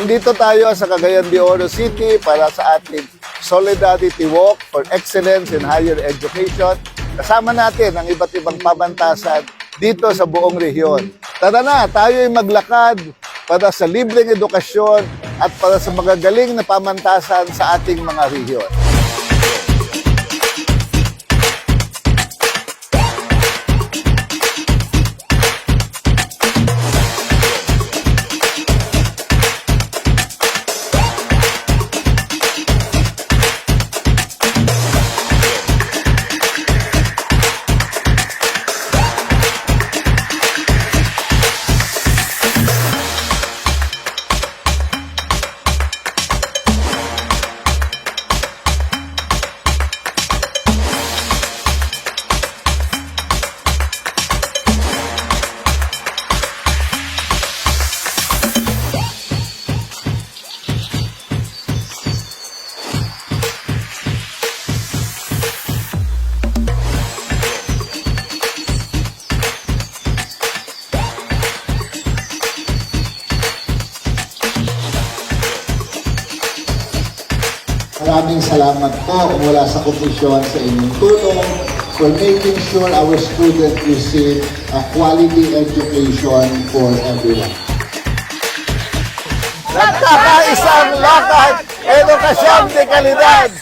Nandito tayo sa Cagayan de Oro City para sa ating Solidarity Walk for Excellence in Higher Education. Kasama natin ang iba't ibang pamantasan dito sa buong rehiyon. Tara na, tayo ay maglakad para sa libreng edukasyon at para sa magagaling na pamantasan sa ating mga rehiyon. Maraming salamat po mula sa komisyon sa inyong tulong for making sure our students receive a quality education for everyone. Nagkakaisang lakad, edukasyong de kalidad.